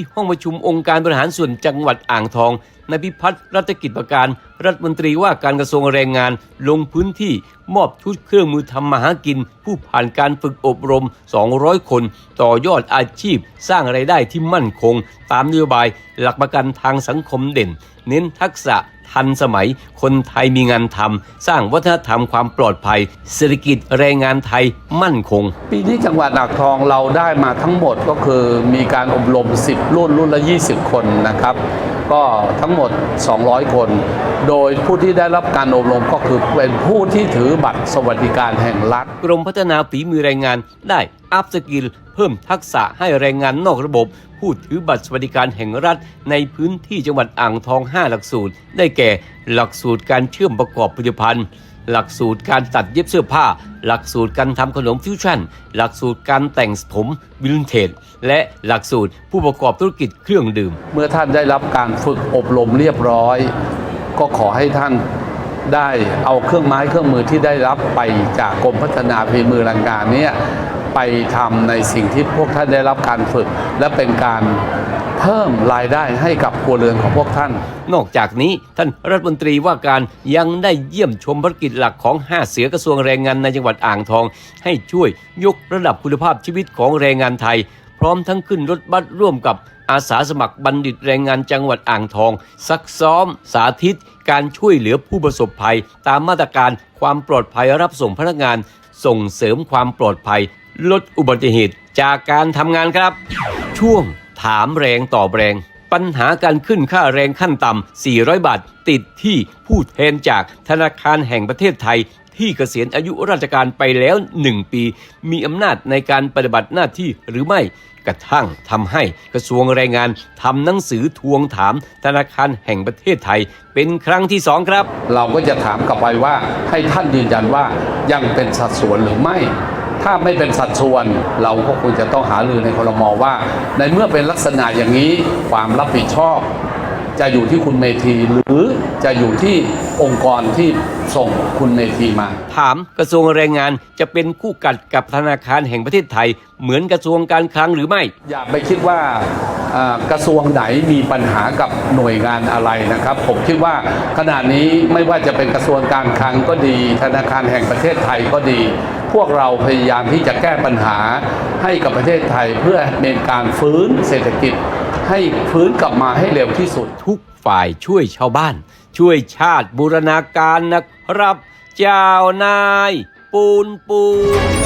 ที่ห้องประชุมองค์การบริหารส่วนจังหวัดอ่างทองนายพิพัฒน์รัตกิจประการ รัฐมนตรีว่าการกระทรวงแรงงานลงพื้นที่มอบชุดเครื่องมือทำมาหากิน ผู้ผ่านการฝึกอบรม 200 คน ต่อยอดอาชีพ สร้างไรายได้ที่มั่นคง ตามนโยบายหลักประกันทางสังคมเด่น เน้นทักษะ ทันสมัย คนไทยมีงานทำสร้างวัฒนธรรมความปลอดภัยเศรษฐกิจแรงงานไทยมั่นคง ปีนี้จังหวัดอ่างทองเราได้มาทั้งหมดก็คือมีการอบรม 10 รุ่นรุ่นละ 20 คนนะครับ ก็ทั้งหมด 200 คน โดยผู้ที่ได้รับการอบรมก็คือเป็นผู้ที่ถือบัตรสวัสดิการแห่งรัฐ กรมพัฒนาฝีมือแรงงานได้อัพสกิลเพิ่มทักษะให้แรงงานนอกระบบ ผู้ถือบัตรสวัสดิการแห่งรัฐ ในพื้นที่จังหวัดอ่างทอง 5 หลักสูตร ได้แก่ หลักสูตรการเชื่อมประกอบผลิตภัณฑ์ หลักสูตรการตัดเย็บเสื้อผ้า หลักสูตรการทำขนมฟิวชั่น หลักสูตรการแต่งผมวินเทจและหลักสูตรผู้ประกอบธุรกิจเครื่องดื่ม เมื่อท่านได้รับการฝึกอบรมเรียบร้อย ก็ขอให้ท่านได้เอาเครื่องไม้เครื่องมือที่ได้รับไปจากกรมพัฒนาฝีมือแรงงานเนี่ย ไปทำในสิ่งที่พวกท่านได้รับการฝึก และเป็นการเพิ่มรายได้ให้กับครัวเรือนของพวกท่าน นอกจากนี้ท่านรัฐมนตรีว่าการยังได้เยี่ยมชมภารกิจหลักของ 5 เสือกระทรวงแรงงานในจังหวัดอ่างทอง ให้ช่วยยกระดับคุณภาพชีวิตของแรงงานไทย พร้อมทั้งขึ้นรถบัสร่วมกับอาสาสมัครบัณฑิตแรงงานจังหวัดอ่างทอง ซักซ้อม สาธิต การช่วยเหลือผู้ประสบภัย ตามมาตรการความปลอดภัยรับส่งพนักงาน ส่งเสริมความปลอดภัย ลดอุบัติเหตุจากการทำงานครับ ช่วงถามแรงตอบแรง ปัญหาการขึ้นค่าแรงขั้นต่ำ 400 บาท ติดที่ผู้แทนจากธนาคารแห่งประเทศไทยที่เกษียณอายุราชการไปแล้ว 1 ปี มีอำนาจในการปฏิบัติหน้าที่หรือไม่กระทั่งทำให้กระทรวงแรงงานทำหนังสือทวงถามธนาคารแห่งประเทศไทย เป็นครั้งที่สองครับ เราก็จะถามกลับไปว่าให้ท่านยืนยันว่ายังเป็นสัดส่วนหรือไม่ ถ้าไม่เป็นสัดส่วน เราก็ควรจะต้องหารือในคอรมอว่า ในเมื่อเป็นลักษณะอย่างนี้ความรับผิดชอบ จะอยู่ที่คุณเมธีหรือจะอยู่ที่องค์กรที่ ส่งคุณเมธีมา ถามกระทรวงแรงงานจะเป็นคู่กัดกับธนาคารแห่งประเทศไทย เหมือนกระทรวงการคลังหรือไม่ อย่าไปคิดว่าอ่ากระทรวงไหนมีปัญหากับหน่วยงานอะไรนะครับ ผมคิดว่าขณะนี้ไม่ว่าจะเป็นกระทรวงการคลังก็ดี ธนาคารแห่งประเทศไทยก็ดี พวกเราพยายามที่จะแก้ปัญหาให้กับประเทศไทยเพื่อเป็นการฟื้นเศรษฐกิจ ให้ฟื้นกลับมาให้เร็วที่สุด ทุกฝ่ายช่วยชาวบ้าน ช่วยชาติบูรณาการนะครับ เจ้านาย ปูนปูน